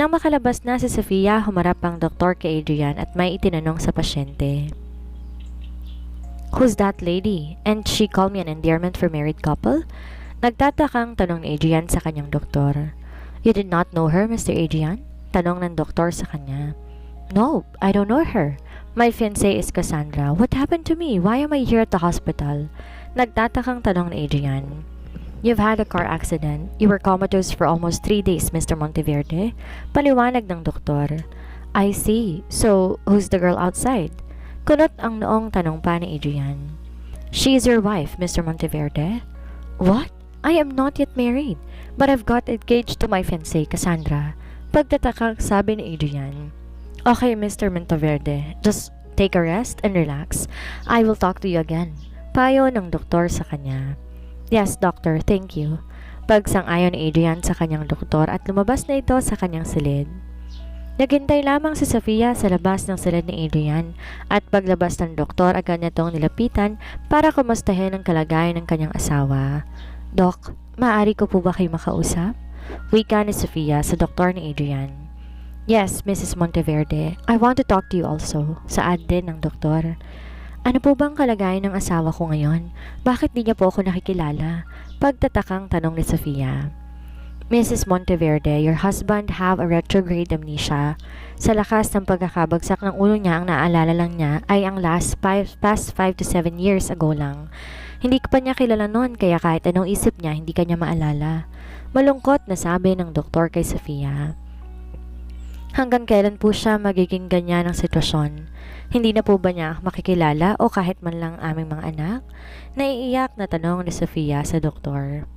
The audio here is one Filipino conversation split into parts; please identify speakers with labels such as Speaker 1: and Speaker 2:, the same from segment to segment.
Speaker 1: Nang makalabas na si Sofia, humarap ang doktor kay Adrian at may itinanong sa pasyente. Who's that lady? And she called me an endearment for married couple? Nagtatakang tanong ni Adrian sa kanyang doktor. You did not know her, Mr. Adrian? Tanong ng doktor sa kanya. No, I don't know her. My fiancé is Cassandra. What happened to me? Why am I here at the hospital? Nagtatakang tanong ni Adrian. You've had a car accident. You were comatose for almost three days, Mr. Monteverde. Paliwanag ng doktor. I see. So, who's the girl outside? Kunot ang noong tanong pa ni Adrian. She is your wife, Mr. Monteverde. What? I am not yet married, but I've got engaged to my fiancée, Cassandra. Pagtatakang sabi ni Adrian. Okay, Mr. Monteverde, just take a rest and relax. I will talk to you again. Payo ng doktor sa kanya. Yes, doctor, thank you. Pagsang-ayon ni Adrian sa kanyang doktor at lumabas na ito sa kanyang silid. Naghintay lamang si Sofia sa labas ng silid ni Adrian at paglabas ng doktor agad niya itong nilapitan para kumustahin ang kalagayan ng kanyang asawa. Dok, maaari ko po ba kayo makausap? Wika ni Sofia sa doktor ni Adrian. Yes, Mrs. Monteverde. I want to talk to you also. Saad din ng doktor. Ano po bang kalagayan ng asawa ko ngayon? Bakit di niya po ako nakikilala? Pagtatakang tanong ni Sofia. Mrs. Monteverde, your husband have a retrograde amnesia. Sa lakas ng pagkakabagsak ng ulo niya, ang naalala lang niya ay ang last five, past 5 to 7 years ago lang. Hindi pa niya kilala noon kaya kahit anong isip niya, hindi ka niya maalala. Malungkot na sabi ng doktor kay Sofia. Hanggang kailan po siya magiging ganyan ang sitwasyon? Hindi na po ba niya makikilala o kahit man lang aming mga anak? Naiiyak na tanong ni Sofia sa doktor.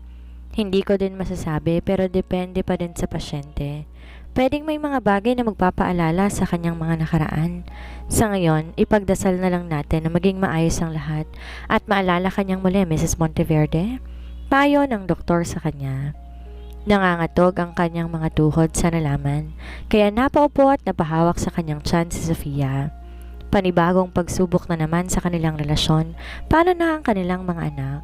Speaker 1: Hindi ko din masasabi pero depende pa din sa pasyente. Pwedeng may mga bagay na magpapaalala sa kanyang mga nakaraan. Sa ngayon, ipagdasal na lang natin na maging maayos ang lahat at maalala kanyang muli Mrs. Monteverde. Payo ng doktor sa kanya. Nangangatog ang kanyang mga tuhod sa nalaman, kaya napaupo at napahawak sa kanyang tiyan si Sofia. Panibagong pagsubok na naman sa kanilang relasyon, paano na ang kanilang mga anak?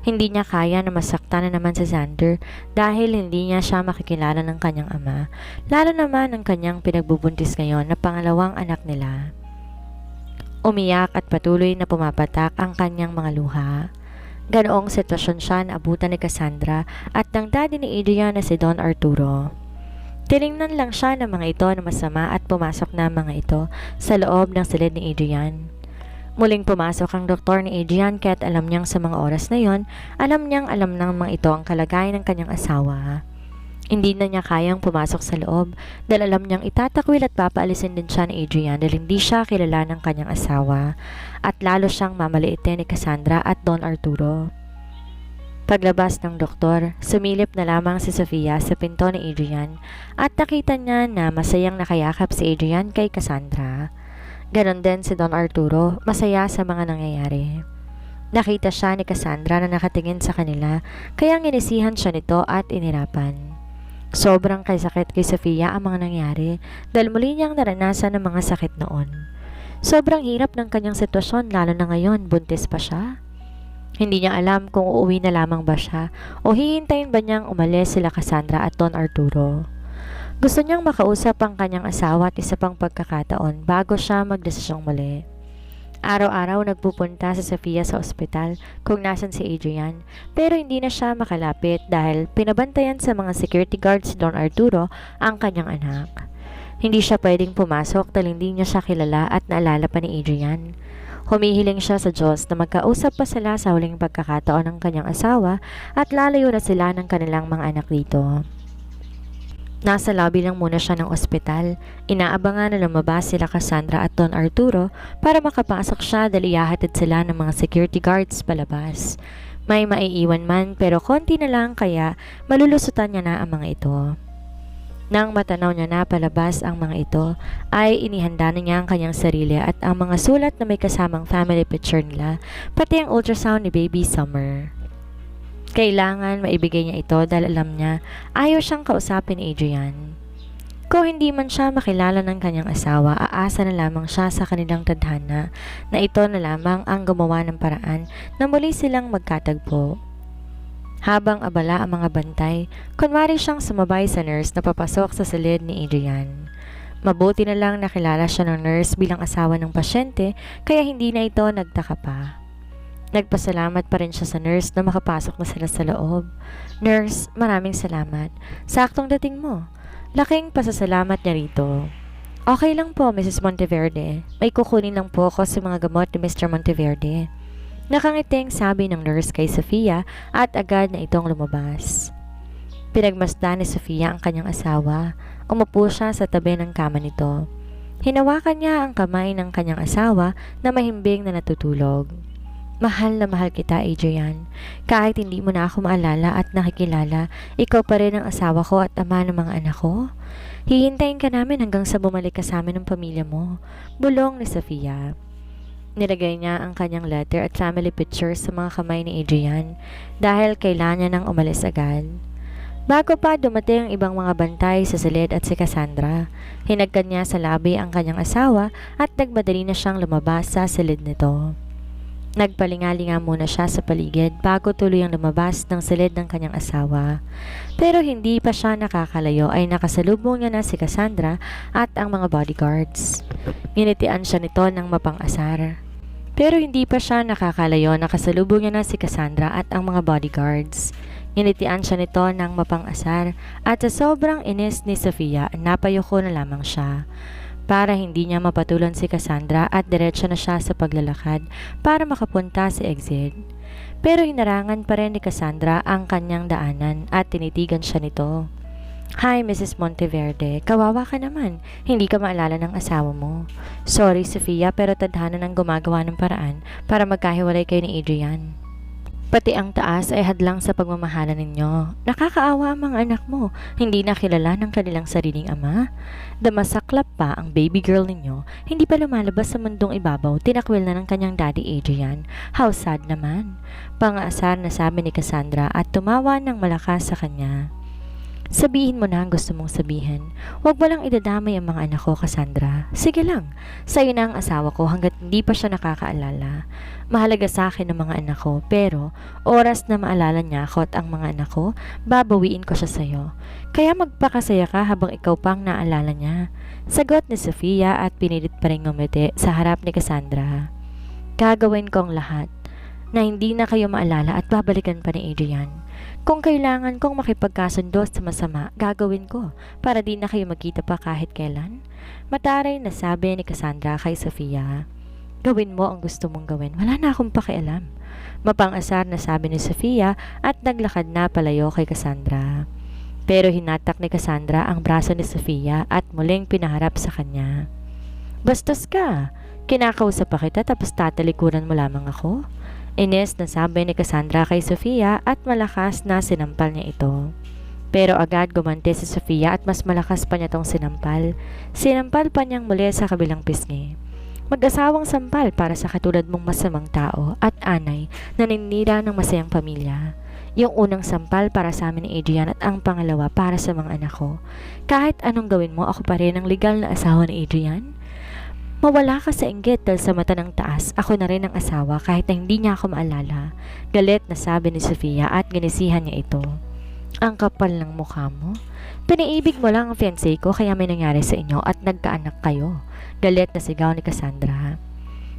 Speaker 1: Hindi niya kaya na masaktan na naman si Xander dahil hindi niya siya makikilala ng kanyang ama, lalo naman ang kanyang pinagbubuntis ngayon na pangalawang anak nila. Umiyak at patuloy na pumapatak ang kanyang mga luha. Ganoong sitwasyon siya na abutan ni Cassandra at ng daddy ni Adrian na si Don Arturo. Tiningnan lang siya ng mga ito na masama at pumasok na mga ito sa loob ng silid ni Adrian. Muling pumasok ang doktor ni Adrian kahit alam niyang sa mga oras na yon, alam niyang alam ng mga ito ang kalagayan ng kanyang asawa. Hindi na niya kayang pumasok sa loob dahil alam niyang itatakwil at papaalisin din siya ni Adrian dahil hindi siya kilala ng kanyang asawa at lalo siyang mamaliitin ni Cassandra at Don Arturo. Paglabas ng doktor, sumilip na lamang si Sofia sa pinto ni Adrian at nakita niya na masayang nakayakap si Adrian kay Cassandra. Ganon din si Don Arturo, masaya sa mga nangyayari. Nakita siya ni Cassandra na nakatingin sa kanila kaya nginisihan siya nito at inirapan. Sobrang kay sakit kay Sofia ang mga nangyari dahil muli niyang naranasan ng mga sakit noon. Sobrang hirap ng kanyang sitwasyon lalo na ngayon, buntis pa siya. Hindi niya alam kung uuwi na lamang ba siya o hihintayin ba niyang umalis sila Cassandra at Don Arturo. Gusto niyang makausap ang kanyang asawa at isa pang pagkakataon bago siya magdesisyong muli. Araw-araw nagpupunta si Sofia sa ospital kung nasan si Adrian pero hindi na siya makalapit dahil pinabantayan sa mga security guards si Don Arturo ang kanyang anak. Hindi siya pwedeng pumasok dahil hindi niya siya kilala at naalala pa ni Adrian. Humihiling siya sa Diyos na magkausap pa sila sa huling pagkakataon ng kanyang asawa at lalayo na sila ng kanilang mga anak dito. Nasa lobby lang muna siya ng ospital. Inaabangan na lumabas sila Cassandra at Don Arturo para makapasok siya dahil ihahatid sila ng mga security guards palabas. May maiiwan man pero konti na lang kaya malulusutan niya na ang mga ito. Nang matanaw niya na palabas ang mga ito, ay inihanda na niya ang kanyang sarili at ang mga sulat na may kasamang family picture nila, pati ang ultrasound ni Baby Summer. Kailangan maibigay niya ito dahil alam niya ayaw siyang kausapin ni Adrian. Kung hindi man siya makilala ng kanyang asawa, aasa na lamang siya sa kanilang tadhana na ito na lamang ang gumawa ng paraan na muli silang magkatagpo. Habang abala ang mga bantay, kunwari siyang sumabay sa nurse na papasok sa silid ni Adrian. Mabuti na lang nakilala siya ng nurse bilang asawa ng pasyente kaya hindi na ito nagtaka pa. Nagpasalamat pa rin siya sa nurse na makapasok na sila sa loob. Nurse, maraming salamat. Saktong dating mo. Laking pasasalamat niya rito. Okay lang po, Mrs. Monteverde. May kukunin lang po ako sa mga gamot ni Mr. Monteverde. Nakangiting sabi ng nurse kay Sofia at agad na itong lumabas. Pinagmasdan ni Sofia ang kanyang asawa. Umupo siya sa tabi ng kama nito. Hinawakan niya ang kamay ng kanyang asawa na mahimbing na natutulog. Mahal na mahal kita, Adrian. Kahit hindi mo na ako maalala at nakikilala, ikaw pa rin ang asawa ko at ama ng mga anak ko. Hihintayin ka namin hanggang sa bumalik ka sa amin ng pamilya mo. Bulong ni Sofia. Nilagay niya ang kanyang letter at family picture sa mga kamay ni Adrian dahil kailangan niya nang umalis agad. Bago pa dumating ang ibang mga bantay sa silid at si Cassandra, hinagkan niya sa labi ang kanyang asawa at nagmadali na siyang lumabas sa silid nito. Nagpalingalinga muna siya sa paligid bago tuluyang lumabas ng silid ng kanyang asawa. Pero hindi pa siya nakakalayo ay nakasalubong niya na si Cassandra at ang mga bodyguards. Nginitian siya nito ng mapang-asar. Pero hindi pa siya nakakalayo nakasalubong niya na si Cassandra at ang mga bodyguards. Nginitian siya nito ng mapang-asar at sa sobrang inis ni Sofia, napayoko na lamang siya para hindi niya mapatulan si Cassandra at diretso na siya sa paglalakad para makapunta sa exit. Pero hinarangan pa rin ni Cassandra ang kanyang daanan at tinitigan siya nito. Hi, Mrs. Monteverde. Kawawa ka naman. Hindi ka maalala ng asawa mo. Sorry, Sofia, pero tadhana ng gumagawa ng paraan para magkahiwalay kayo ni Adrian. Pati ang taas ay hadlang sa pagmamahalan ninyo. Nakakaawa ang mga anak mo. Hindi na kilala ng kanilang sariling ama. Damasaklap pa ang baby girl ninyo. Hindi pa lumalabas sa mundong ibabaw. Tinakwil na ng kanyang daddy Adrian. How sad naman. Pangaasar na sabi ni Cassandra at tumawa ng malakas sa kanya. Sabihin mo na ang gusto mong sabihin. Huwag mo lang idadamay ang mga anak ko, Cassandra. Sige lang. Sa'yo na ang asawa ko hanggat hindi pa siya nakakaalala. Mahalaga sa akin ang mga anak ko, pero oras na maalala niya ako at ang mga anak ko, babawiin ko siya sa'yo. Kaya magpakasaya ka habang ikaw pang naalala niya. Sagot ni Sofia at pinilit pa rin ngumiti sa harap ni Cassandra. Gagawin ko ang lahat na hindi na kayo maalala at babalikan pa ni Adrian. Kung kailangan kong makipagkasundo sa masama, gagawin ko para di na kayo magkita pa kahit kailan. Mataray na sabi ni Cassandra kay Sofia. Gawin mo ang gusto mong gawin. Wala na akong pakialam. Mapang-asar na sabi ni Sofia at naglakad na palayo kay Cassandra. Pero hinatak ni Cassandra ang braso ni Sofia at muling pinaharap sa kanya. Bastos ka! Kinakausap pa kita tapos tatalikuran mo lamang ako? Ines na sabi ni Cassandra kay Sofia at malakas na sinampal niya ito. Pero agad gumante si Sofia at mas malakas pa niya tong sinampal. Sinampal pa niyang muli sa kabilang pisngi. Mag-asawang sampal para sa katulad mong masamang tao at anay na ninira ng masayang pamilya. Yung unang sampal para sa amin ni Adrian at ang pangalawa para sa mga anak ko. Kahit anong gawin mo, ako pa rin ang legal na asawa ni Adrian. Mawala ka sa inggit dahil sa mata ng taas, ako na rin ang asawa kahit na hindi niya ako maalala. Galit na sabi ni Sofia at ginisihan niya ito. Ang kapal ng mukha mo. Piniibig mo lang ang fiancé ko kaya may nangyari sa inyo at nagkaanak kayo. Galit na sigaw ni Cassandra.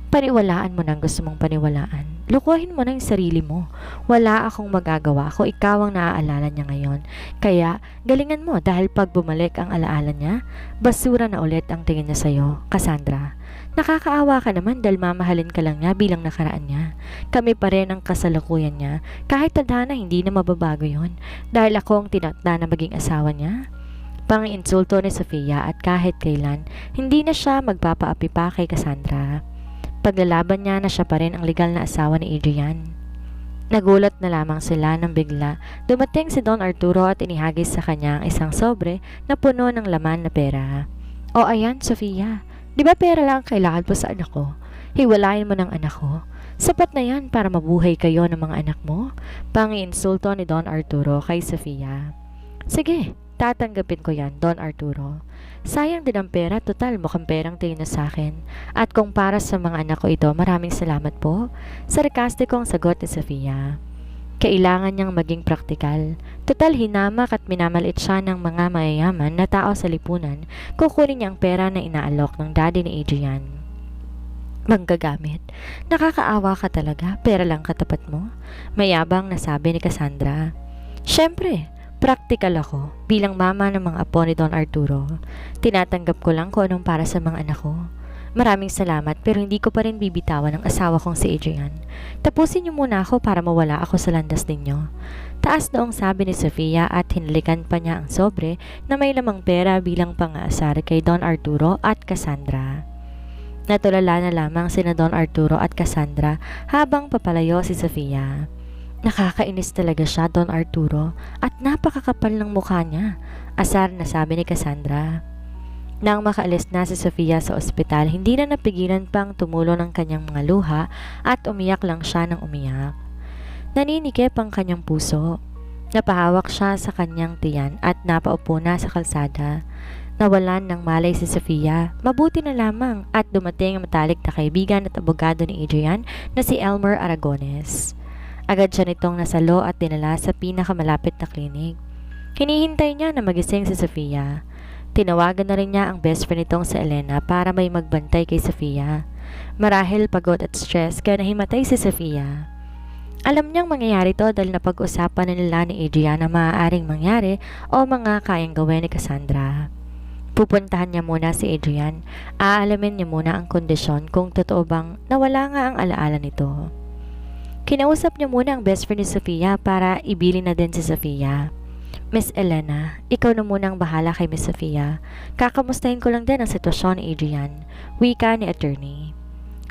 Speaker 1: Paniwalaan mo ang gusto mong paniwalaan. Lukuhin mo na yung sarili mo. Wala akong magagawa kung ikaw ang naaalala niya ngayon. Kaya, galingan mo dahil pag bumalik ang alaala niya, basura na ulit ang tingin niya sa'yo, Cassandra. Nakakaawa ka naman dahil mamahalin ka lang niya bilang nakaraan niya. Kami pa rin ang kasalukuyan niya. Kahit tadhana, hindi na mababago yon Dahil ako ang tinakda na maging asawa niya. Pang-insulto ni Sofia at kahit kailan, hindi na siya magpapaapi pa kay Cassandra. Paglalaban niya na siya pa rin ang legal na asawa ni Adrian. Nagulat na lamang sila nang bigla dumating si Don Arturo at inihagis sa kanya ang isang sobre na puno ng laman na pera. O ayan, Sofia, di ba pera lang ang kailangan po sa anak ko? Hiwalayin mo ng anak ko. Sapat na yan para mabuhay kayo ng mga anak mo. Pangi-insulto ni Don Arturo kay Sofia. Sige, tatanggapin ko yan, Don Arturo. Sayang din ang pera, total mukhang perang tingin na sa akin. At kung para sa mga anak ko ito, maraming salamat po. Sarkastikong sagot ni Sofia. Kailangan niyang maging praktikal. Total hinamak at minamalit siya ng mga mayayaman na tao sa lipunan, kukunin niya ang pera na inaalok ng daddy ni Adrian. Manggagamit. Nakakaawa ka talaga, pera lang katapat mo. Mayabang na sabi ni Cassandra. Siyempre, Praktikal ako bilang mama ng mga apo ni Don Arturo. Tinatanggap ko lang kung anong para sa mga anak ko. Maraming salamat pero hindi ko pa rin bibitawan ang asawa kong si Adrian. Tapusin niyo muna ako para mawala ako sa landas ninyo. Taas noong sabi ni Sofia at hinalikan pa niya ang sobre na may lamang pera bilang pang-aasar kay Don Arturo at Cassandra. Natulala na lamang sina Don Arturo at Cassandra habang papalayo si Sofia. Nakakainis talaga siya, Don Arturo, at napakakapal ng mukha niya, asar na sabi ni Cassandra. Nang makaalis na si Sofia sa ospital, hindi na napigilan pang tumulo ng kanyang mga luha at umiyak lang siya ng umiyak. Naninikip ang kanyang puso. Napahawak siya sa kanyang tiyan at napaupo na sa kalsada. Nawalan ng malay si Sofia. Mabuti na lamang at dumating ang matalik na kaibigan at abogado ni Adrian na si Elmer Aragones. Agad siya nitong nasalo at dinala sa pinakamalapit na klinik. Hinihintay niya na magising si Sofia. Tinawagan na rin niya ang best friend nitong si Elena para may magbantay kay Sofia. Marahil pagod at stress kaya nahimatay si Sofia. Alam niyang mangyayari to dahil napag-usapan na nila ni Adrian na maaaring mangyari o mga kayang gawin ni Cassandra. Pupuntahan niya muna si Adrian. Aalamin niya muna ang kondisyon kung totoo bang nawala nga ang alaala nito. Kinausap niya muna ang best friend ni Sofia para ibili na din si Sofia. Miss Elena, ikaw na muna ang bahala kay Miss Sofia. Kakamustahin ko lang din ang sitwasyon ni Adrian. Wika ni attorney.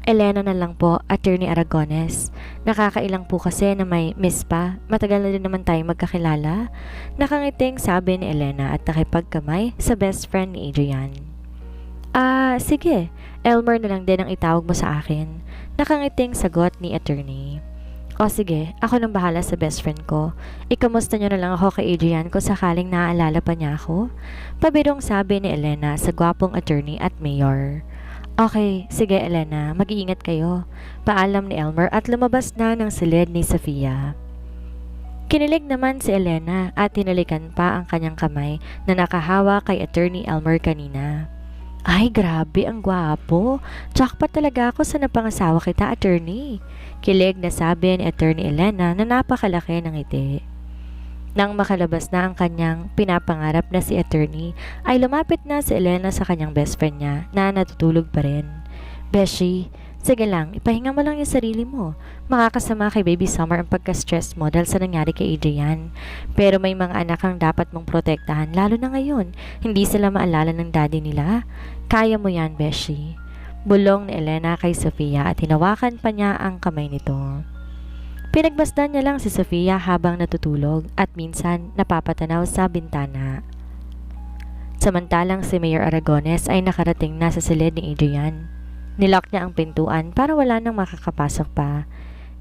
Speaker 1: Elena na lang po, attorney Aragones. Nakakailang po kasi na may miss pa. Matagal na din naman tayo magkakilala. Nakangiting sabi ni Elena at nakipagkamay sa best friend ni Adrian. Ah, sige. Elmer na lang din ang itawag mo sa akin. Nakangiting sagot ni attorney. O sige, ako nang bahala sa best friend ko. Ikamusta niyo na lang ako kay Adrian kung sakaling naaalala pa niya ako? Pabirong sabi ni Elena sa gwapong attorney at mayor. Okay, sige Elena, mag-iingat kayo. Paalam ni Elmer at lumabas na ng silid ni Sofia. Kinilig naman si Elena at tinalikan pa ang kanyang kamay na nakahawa kay attorney Elmer kanina. Ay, grabe, ang gwapo. Jackpot talaga ako sa napangasawa kita, attorney. Kilig na sabi ni attorney Elena na napakalaki ng ngiti. Nang makalabas na ang kanyang pinapangarap na si attorney, ay lumapit na si Elena sa kanyang best friend niya na natutulog pa rin. Beshi, Sige lang, ipahinga mo lang yung sarili mo. Makakasama kay Baby Summer ang pagka-stress mo dahil sa nangyari kay Adrian. Pero may mga anak kang dapat mong protektahan, lalo na ngayon. Hindi sila maalala ng daddy nila. Kaya mo yan, Beshi. Bulong ni Elena kay Sofia at hinawakan pa niya ang kamay nito. Pinagmasdan niya lang si Sofia habang natutulog at minsan napapatanaw sa bintana. Samantalang si Mayor Aragones ay nakarating na sa silid ni Adrian. Nilock niya ang pintuan para wala nang makakapasok pa.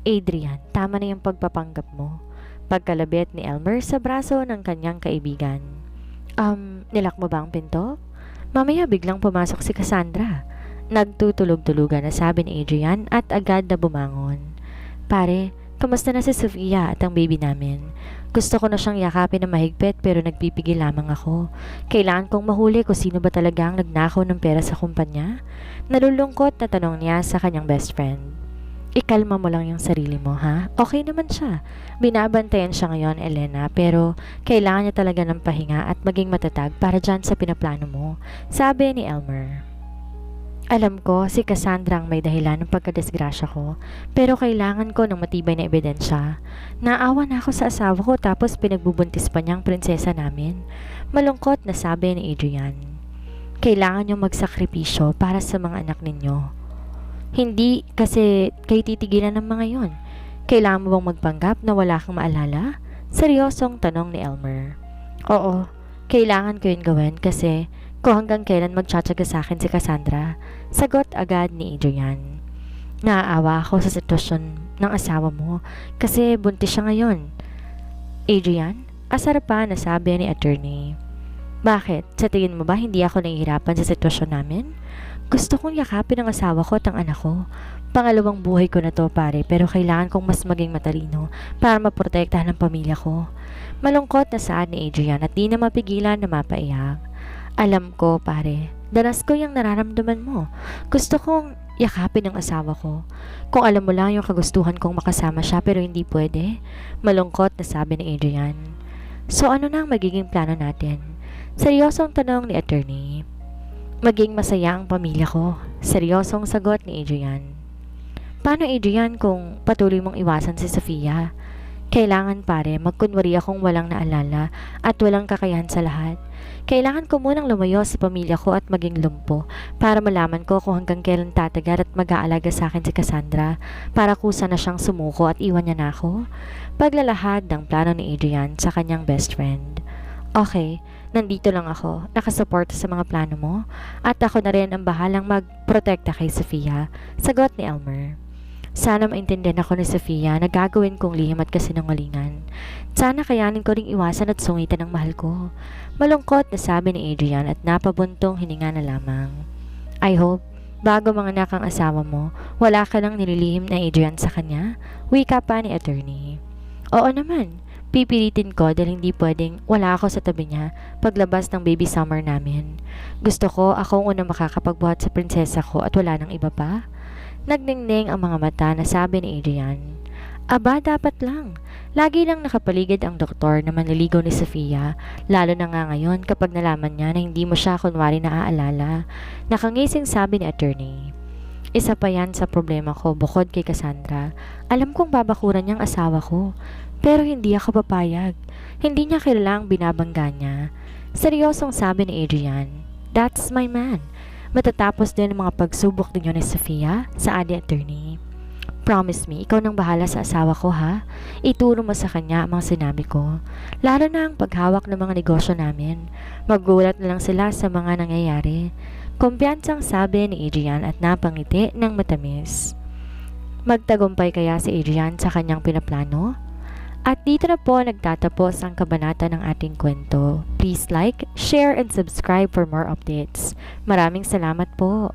Speaker 1: Adrian, tama na yung pagpapanggap mo. Pagkalabit ni Elmer sa braso ng kanyang kaibigan. Um, nilak mo ba ang pinto? Mamaya biglang pumasok si Cassandra. Nagtutulog-tulugan na sabi ni Adrian at agad na bumangon. Pare, kamusta na si Sofia at ang baby namin? Gusto ko na siyang yakapin na mahigpit pero nagpipigil lamang ako. Kailangan kong mahuli kung sino ba talaga ang nagnakaw ng pera sa kumpanya. Nalulungkot na tanong niya sa kanyang best friend. Ikalma mo lang yung sarili mo, ha? Okay naman siya. Binabantayan siya ngayon, Elena, pero kailangan niya talaga ng pahinga at maging matatag para dyan sa pinaplano mo, sabi ni Elmer. Alam ko, si Cassandra ang may dahilan ng pagkadesgrasya ko, pero kailangan ko ng matibay na ebidensya. Naawa na ako sa asawa ko tapos pinagbubuntis pa niyang prinsesa namin. Malungkot na sabi ni Adrian. Kailangan niyong magsakripisyo para sa mga anak ninyo. Hindi kasi kayo titigilan ng mga yon. Kailangan mo bang magpanggap na wala kang maalala? Seryosong tanong ni Elmer. Oo, kailangan ko yun gawin kasi kung hanggang kailan magtsatsaga sa akin si Cassandra. Sagot agad ni Adrian. Naaawa ako sa sitwasyon ng asawa mo kasi buntis siya ngayon. Adrian, asar pa na sabi ni attorney. Bakit? Sa tingin mo ba hindi ako nahihirapan sa sitwasyon namin? Gusto kong yakapin ang asawa ko at ang anak ko. Pangalawang buhay ko na to pare pero kailangan kong mas maging matalino para maprotektahan ang pamilya ko. Malungkot na saan ni Adrian at di na mapigilan na mapaiyak. Alam ko pare, danas ko yung nararamdaman mo. Gusto kong yakapin ang asawa ko. Kung alam mo lang yung kagustuhan kong makasama siya pero hindi pwede. Malungkot na sabi ni Adrian. So ano na ang magiging plano natin? Seryosong tanong ni attorney. Maging masaya ang pamilya ko. Seryosong sagot ni Adrian. Paano Adrian kung patuloy mong iwasan si Sofia? Kailangan pare, magkunwari akong walang naalala at walang kakayahan sa lahat. Kailangan ko munang lumayo sa pamilya ko at maging lumpo para malaman ko kung hanggang kailan tatagal at mag-aalaga sa akin si Cassandra para kusa na siyang sumuko at iwan niya na ako. Paglalahad ng plano ni Adrian sa kanyang best friend. Okay, nandito lang ako, nakasupport sa mga plano mo, at ako na rin ang bahalang magprotekta kay Sofia, sagot ni Elmer. Sana maintindihan ako ni Sofia na gagawin kong lihim at kasinungalingan. Sana kayanin ko ring iwasan at sungitan ng mahal ko. Malungkot na sabi ni Adrian at napabuntong hininga na lamang. I hope, bago mga anak ang asawa mo, wala ka nang nililihim na Adrian sa kanya? Wika pa ni attorney. Oo naman, pipilitin ko dahil hindi pwedeng wala ako sa tabi niya paglabas ng baby summer namin. Gusto ko akong unang makakapagbuhat sa prinsesa ko at wala nang iba pa. Nagningning ang mga mata na sabi ni Adrian. Aba, dapat lang. Lagi lang nakapaligid ang doktor na manliligaw ni Sofia, lalo na nga ngayon kapag nalaman niya na hindi mo siya kunwari naaalala. Nakangising sabi ni attorney. Isa pa yan sa problema ko bukod kay Cassandra. Alam kong babakuran niyang asawa ko, pero hindi ako papayag. Hindi niya kilalang binabangga niya. Seryosong sabi ni Adrian. That's my man. Matatapos din ang mga pagsubok ninyo ni Sofia sa adi attorney. Promise me, ikaw nang bahala sa asawa ko ha. Ituro mo sa kanya ang mga sinabi ko. Lalo na ang paghawak ng mga negosyo namin. Magulat na lang sila sa mga nangyayari. Kumpiyansang sabi ni Adrian at napangiti ng matamis. Magtagumpay kaya si Adrian sa kanyang pinaplano? At dito na po nagtatapos ang kabanata ng ating kwento. Please like, share, and subscribe for more updates. Maraming salamat po.